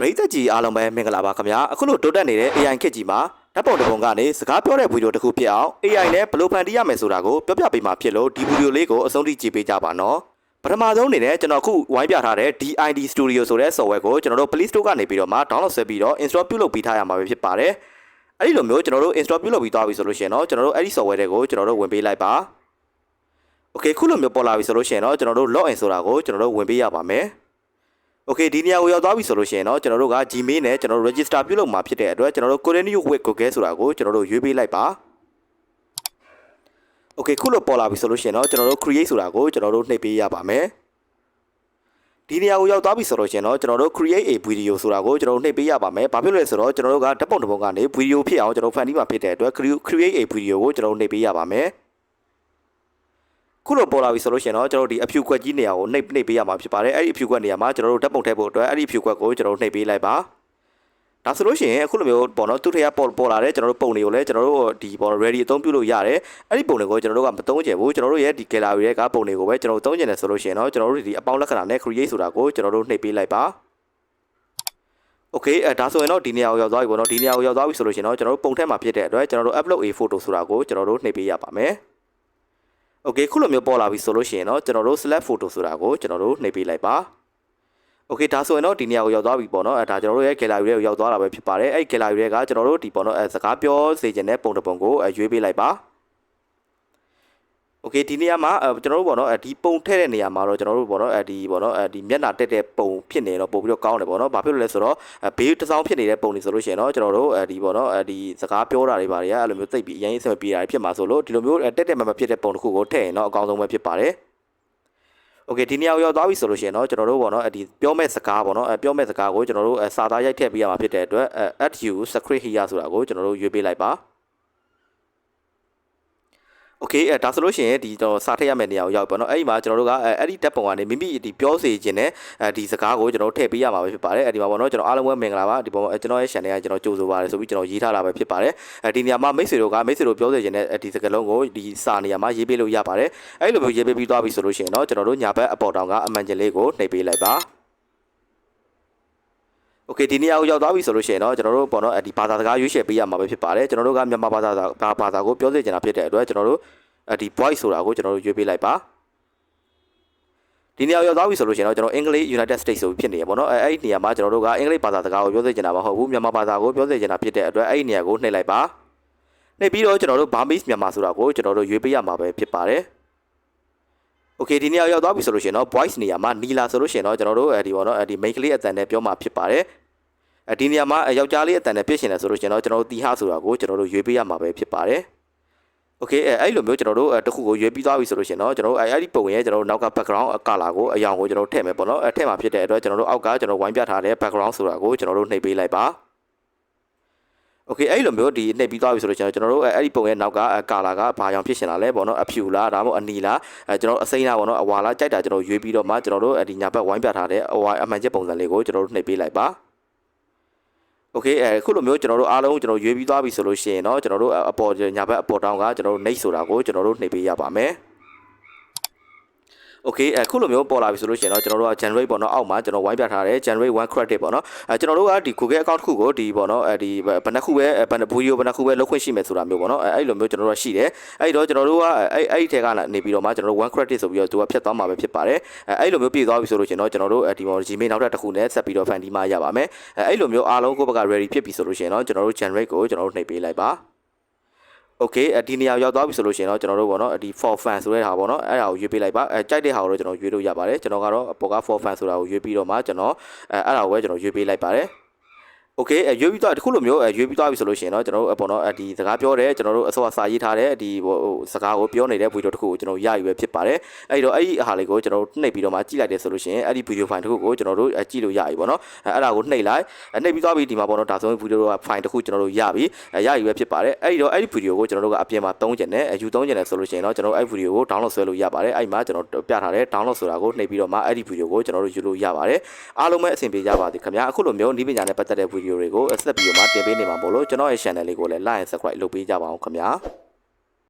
ပရိသတ်ကြီးအားလုံးပဲမင်္ဂလာပါခင်ဗျာအခုလိုတိုးတက်နေတဲ့ AI ခက်ကြီးမှာဓာတ်ပုံတစ်ပုံကနေစကားပြောတဲ့ဗီဒီယိုတစ်ခုဖြစ်အောင် AI နဲ့ဘယ်လိုဖန်တီးရမယ်ဆိုတာကိုပြောပြပေးမှာဖြစ်လို့ဒီဗီဒီယိုလေးကိုအဆုံးထိကြည့်ပေးကြပါနော်ပထမဆုံးအနေနဲ့ကျွန်တော်အခုဝိုင်းပြထားတဲ့ DID Studio ဆိုတဲ့ software ကိုကျွန်တော်တို့ Play Store ကနေပြီးတော့မှ download ဆွဲပြီးတော့ install ပြုလုပ်ပေးထားရမှာပဲဖြစ်ပါတယ်အဲ့ဒီလိုမျိုးကျွန်တော်တို့ install ပြုလုပ်ပြီးသွားပြီဆိုလို့ရှိရင်တော့ကျွန်တော်တို့အဲ့ဒီ software တွေကိုကျွန်တော်တို့ဝင်ပေးလိုက်ပါ Okay ခုလိုမျိုးပေါ်လာပြီဆိုလို့ရှိရင်တော့ကျွန်တော်တို့ login ဆိုတာကိုကျွန်တော်တို့ဝင်ပေးရပါမယ် Okay ဒီနေရာကိုရောက်သွားပြီဆိုလို့ရှိရင်တော့ကျွန်တော်တို့က Gmail နဲ့ကျွန်တော်တို့ register ပြုလုပ်မှာဖြစ်တဲ့အတွက်ကျွန်တော်တို့ Continue with Google ဆိုတာကိုကျွန်တော်တို့ရွေးပေးလိုက်ပါ Okay ခုလိုပေါ်လာပြီဆိုလို့ရှိရင်တော့ကျွန်တော်တို့ create ဆိုတာကိုကျွန်တော်တို့နှိပ်ပေးရပါမယ်ဒီနေရာကိုရောက်သွားပြီဆိုလို့ရှိရင်တော့ကျွန်တော်တို့ create a video ဆိုတာကိုကျွန်တော်တို့နှိပ်ပေးရပါမယ်။ဘာဖြစ်လို့လဲဆိုတော့ကျွန်တော်တို့ကဓာတ်ပုံတစ်ပုံကနေ video ဖြစ်အောင်ကျွန်တော်ဖန်တီးမှာဖြစ်တဲ့အတွက် create a video ကိုကျွန်တော်တို့နှိပ်ပေးရပါမယ်။ ခုလိုပေါ်လာပြီဆိုလို့ရှိရင်တော့ကျွန်တော်တို့ဒီအဖြူခွက်ကြီးနေရာကိုနှိပ်နှိပ်ပေးရမှာဖြစ်ပါတယ်အဲ့ဒီအဖြူခွက်နေရာမှာကျွန်တော်တို့ဓာတ်ပုံထည့်ဖို့အတွက်အဲ့ဒီအဖြူခွက်ကိုကျွန်တော်တို့နှိပ်ပေးလိုက်ပါဒါဆိုလို့ရှိရင်အခုလိုမျိုးပေါ့နော်သူထရပေါ်ပေါ်လာတဲ့ကျွန်တော်တို့ပုံတွေကိုလည်းကျွန်တော်တို့ဒီပေါ် ready အသုံးပြုလို့ရတယ်အဲ့ဒီပုံတွေကိုကျွန်တော်တို့ကမသုံးချင်ဘူးကျွန်တော်တို့ရဲ့ဒီ gallery ရဲ့ကပုံတွေကိုပဲကျွန်တော်တို့သုံးချင်တယ်ဆိုလို့ရှိရင်တော့ကျွန်တော်တို့ဒီအပေါင်းလက္ခဏာနဲ့ create ဆိုတာကိုကျွန်တော်တို့နှိပ်ပေးလိုက်ပါโอเคအဲဒါဆိုရင်တော့ဒီနေရာကိုရောက်သွားပြီပေါ့နော်ဒီနေရာကိုရောက်သွားပြီဆိုလို့ရှိရင်တော့ကျွန်တော်တို့ပုံထက်မှာဖြစ်တဲ့အတွက်ကျွန်တော်တို့ upload a photo ဆိုတာကိုကျွန်တော်တို့နှိပ်ပေးရပါမယ် Okay ခုလိုမျိုးပေါ်လာပြီဆိုလို့ရှိရင်တော့ကျွန်တော်တို့ select photo ဆိုတာကိုကျွန်တော်တို့နှိပ်ပေးလိုက်ပါ Okay ဒါဆိုရင်တော့ဒီနေရာကိုရောက်သွားပြီပေါ့နော်အဲဒါကျွန်တော်တို့ရဲ့ gallery တွေကိုရောက်သွားတာပဲဖြစ်ပါတယ်အဲ့ gallery တွေကကျွန်တော်တို့ဒီပေါ့နော်အဲစကားပြောစေချင်တဲ့ပုံတစ်ပုံကိုရွေးပေးလိုက်ပါ โอเคဒီနေရာမှာအဲကျွန်တော်တို့ပေါ့နော်အဲဒီပုံထည့်တဲ့နေရာမှာတော့ကျွန်တော်တို့ပေါ့နော်အဲဒီပေါ့နော်အဲဒီမျက်နှာတက်တဲ့ပုံဖြစ်နေတော့ပို့ပြီးတော့ကောင်းတယ်ပေါ့နော်ဘာဖြစ်လို့လဲဆိုတော့အဲဘေးတစ်စောင်းဖြစ်နေတဲ့ပုံတွေဆိုလို့ရှိရင်တော့ကျွန်တော်တို့အဲဒီပေါ့နော်အဲဒီစကားပြောတာတွေပါတွေကအဲ့လိုမျိုးသိပ်ပြီးအရင်အဆင်ပြေတာတွေဖြစ်မှာဆိုလို့ဒီလိုမျိုးတက်တက်မမဖြစ်တဲ့ပုံတစ်ခုကိုထည့်ရင်တော့အကောင်းဆုံးပဲဖြစ်ပါတယ်โอเคဒီနေရာကိုရောက်သွားပြီဆိုလို့ရှိရင်တော့ကျွန်တော်တို့ပေါ့နော်အဲဒီပြောမဲ့စကားပေါ့နော်အဲပြောမဲ့စကားကိုကျွန်တော်တို့အဲစာသားရိုက်ထည့်ပေးရမှာဖြစ်တဲ့အတွက်အဲ at you script here ဆိုတာကိုကျွန်တော်တို့ရွေးပေးလိုက်ပါ โอเคအဲဒါဆိုလို့ရှိရင်ဒီကျွန်တော်စာထည့်ရမယ့်နေရာကိုရောက်ပြီပေါ့နော်အဲ့ဒီမှာကျွန်တော်တို့ကအဲအဲ့ဒီတက်ပုံကနေမိမိဒီပြောစေခြင်းနဲ့အဲဒီစကားကိုကျွန်တော်တို့ထည့်ပေးရမှာပဲဖြစ်ပါတယ်အဲဒီမှာပေါ့နော်ကျွန်တော်အားလုံးပဲမင်္ဂလာပါဒီပုံမှာကျွန်တော်ရဲ့ channel ကကျွန်တော်ကြိုဆိုပါတယ်ဆိုပြီးကျွန်တော်ရေးထားတာပဲဖြစ်ပါတယ်အဲဒီနေရာမှာမိတ်ဆွေတို့ကမိတ်ဆွေတို့ပြောစေခြင်းနဲ့ဒီစကားလုံးကိုဒီစာနေရာမှာရေးပေးလို့ရပါတယ်အဲ့လိုမျိုးရေးပေးပြီးသွားပြီဆိုလို့ရှိရင်တော့ကျွန်တော်တို့ညာဘက်အပေါ်တောင်ကအမှန်ကျင်လေးကိုနှိပ်ပေးလိုက်ပါ โอเคဒီနေရာကိုရောက်သွားပြီဆိုလို့ရှိရင်တော့ကျွန်တော်တို့ပေါ့နော်ဒီဘာသာစကားရွေးချယ်ပေးရမှာပဲဖြစ်ပါတယ်ကျွန်တော်တို့ကမြန်မာဘာသာဘာဘာသာကိုပြောစေချင်တာဖြစ်တဲ့အတွက်ကျွန်တော်တို့ဒီ voice ဆိုတာကိုကျွန်တော်တို့ရွေးပေးလိုက်ပါဒီနေရာရောက်သွားပြီဆိုလို့ရှိရင်တော့ကျွန်တော်အင်္ဂလိပ် United States ဆိုပြီးဖြစ်နေရပေါ့နော်အဲအဲ့ဒီနေရာမှာကျွန်တော်တို့ကအင်္ဂလိပ်ဘာသာစကားကိုပြောစေချင်တာမဟုတ်ဘူးမြန်မာဘာသာကိုပြောစေချင်တာဖြစ်တဲ့အတွက်အဲ့ဒီနေရာကိုနှိပ်လိုက်ပါနှိပ်ပြီးတော့ကျွန်တော်တို့ Burmese မြန်မာဆိုတာကိုကျွန်တော်တို့ရွေးပေးရမှာပဲဖြစ်ပါတယ်โอเคဒီနေရာရောက်သွားပြီဆိုလို့ရှိရင်တော့ voice နေရာမှာနီလာဆိုလို့ရှိရင်တော့ကျွန်တော်တို့အဲဒီပေါ့နော်အဲဒီ main ကလေးအတန်နဲ့ပြောမှာဖြစ်ပါတယ်အဲ ဒီနေရာမှာယောက်ျားလေးအတန်နဲ့ပြည့်ရှင်တယ်ဆိုလို့ရှိရင်တော့ကျွန်တော်တို့တီဟာဆိုတာကိုကျွန်တော်တို့ရွေးပေးရမှာပဲဖြစ်ပါတယ်โอเคအဲအဲ့လိုမျိုးကျွန်တော်တို့တခုကိုရွေးပြီးသွားပြီဆိုလို့ရှိရင်တော့ကျွန်တော်တို့အဲ့ဒီပုံရဲ့ကျွန်တော်တို့နောက်က background color ကိုအရောင်ကိုကျွန်တော်တို့ထည့်မယ်ပေါ့နော်အဲထည့်မှာဖြစ်တဲ့အတွက်ကျွန်တော်တို့အောက်ကကျွန်တော်ဝိုင်းပြထားတဲ့ background ဆိုတာကိုကျွန်တော်တို့နှိပ်ပေးလိုက်ပါโอเคအဲ့လိုမျိုးဒီနှိပ်ပြီးသွားပြီဆိုတော့ကျွန်တော်တို့အဲ့ဒီပုံရဲ့နောက်ကကာလာကဘာရောင်ဖြစ်ရှင်လာလဲပေါ့နော်အဖြူလားဒါမှမဟုတ်အနီလားအဲကျွန်တော်အစိမ်းလားပေါ့နော်အဝါလားကြိုက်တာကျွန်တော်ရွေးပြီးတော့မှကျွန်တော်တို့ဒီညာဘက်ဝိုင်းပြထားတဲ့အဝါအမှန်ချက်ပုံစံလေးကိုကျွန်တော်တို့နှိပ်ပေးလိုက်ပါ โอเคအဲခုလိုမျိုးကျွန်တော်တို့အားလုံးကျွန်တော်ရွေးပြီးသွားပြီဆိုလို့ရှိရင်เนาะကျွန်တော်တို့အပေါ်ညာဘက်အပေါ်တောင်းကကျွန်တော်တို့နှိပ်ဆိုတာကိုကျွန်တော်တို့နှိပ်ပေးရပါမယ် okay အခုလိုမျိုးပေါ်လာပြီဆိုလို့ရှိရင်တော့ကျွန်တော်တို့က generate ပေါ့နော်အောက်မှာကျွန်တော်ဝိုင်းပြထားတယ် generate one credit ပေါ့နော်အဲကျွန်တော်တို့ကဒီ Google account တစ်ခုကိုဒီပေါ့နော်အဲဒီဘယ်နှခုပဲဘယ်နှ video ဘယ်နှခုပဲလုပ်ခွင့်ရှိမယ်ဆိုတာမျိုးပေါ့နော်အဲအဲ့လိုမျိုးကျွန်တော်တို့ကရှိတယ်အဲ့တော့ကျွန်တော်တို့ကအဲ့အဲ့ထဲကနေပြီးတော့မှကျွန်တော်တို့ one credit ဆိုပြီးတော့သူကဖြတ်သွားမှာပဲဖြစ်ပါတယ်အဲအဲ့လိုမျိုးပြည့်သွားပြီဆိုလို့ရှိရင်တော့ကျွန်တော်တို့ဒီ Gmail နောက်ထပ်တစ်ခုနဲ့ဆက်ပြီးတော့ fan ဒီမှာရပါမယ်အဲအဲ့လိုမျိုးအားလုံးကိုယ့်ဘက်က ready ဖြစ်ပြီဆိုလို့ရှိရင်တော့ကျွန်တော်တို့ generate ကိုကျွန်တော်တို့နှိပ်ပေးလိုက်ပါ okay ဒီနေရာရောက်သွားပြီဆိုလို့ရှိရင်တော့ကျွန်တော်တို့ပေါ့နော်ဒီ for fan ဆိုတဲ့ဟာပေါ့နော်အဲ့ဒါကိုရွေးပေးလိုက်ပါအဲကြိုက်တဲ့ဟာကိုတော့ကျွန်တော်ရွေးလို့ရပါတယ်ကျွန်တော်ကတော့ပေါ်က for fan ဆိုတာကိုရွေးပြီးတော့မှကျွန်တော်အဲအဲ့ဒါကိုပဲကျွန်တော်ရွေးပေးလိုက်ပါတယ် โอเคရွေးပြီးတော့တခုလိုမျိုးရွေးပြီးသွားပြီဆိုလို့ရှိရင်တော့ကျွန်တော်တို့ပေါ့နော်ဒီစကားပြောတဲ့ကျွန်တော်တို့အစောအစာရေးထားတဲ့ဒီဟိုစကားကိုပြောနေတဲ့ဗီဒီယိုတစ်ခုကိုကျွန်တော်ရယူပဲဖြစ်ပါတယ်အဲ့တော့အဲ့ဒီအဟာလေးကိုကျွန်တော်တို့နှိပ်ပြီးတော့မှကြည့်လိုက်တယ်ဆိုလို့ရှိရင်အဲ့ဒီဗီဒီယိုဖိုင်တစ်ခုကိုကျွန်တော်တို့ကြည့်လို့ရပြီပေါ့နော်အဲ့ဒါကိုနှိပ်လိုက်နှိပ်ပြီးသွားပြီဒီမှာပေါ့နော်ဒါဆိုရင်ဗီဒီယိုဖိုင်တစ်ခုကျွန်တော်တို့ရပြီရယူပဲဖြစ်ပါတယ်အဲ့ဒီတော့အဲ့ဒီဗီဒီယိုကိုကျွန်တော်တို့ကအပြင်မှာသုံးကျင်တယ်ယူသုံးကျင်တယ်ဆိုလို့ရှိရင်တော့ကျွန်တော်အဲ့ဗီဒီယိုကို download ဆွဲလို့ရပါတယ်အဲ့မှာကျွန်တော်ပြထားတဲ့ download ဆိုတာကိုနှိပ်ပြီးတော့မှအဲ့ဒီဗီဒီယိုကိုကျွန်တော်တို့ယူလို့ရပါတယ်အားလုံးပဲအဆင်ပြေကြပါသည်ခင်ဗျာအခုလိုမျိုးဤပညာနဲ့ပတ်သက်တဲ့ဗီဒီ ီယိုတွေကိုဆက်ပြီးတော့မှတင်ပေးနေမှာမို့လို့ကျွန်တော်ရဲ့ channel လေးကိုလည်း like and subscribe လုပ်ပေးကြပါအောင်ခင်ဗျာ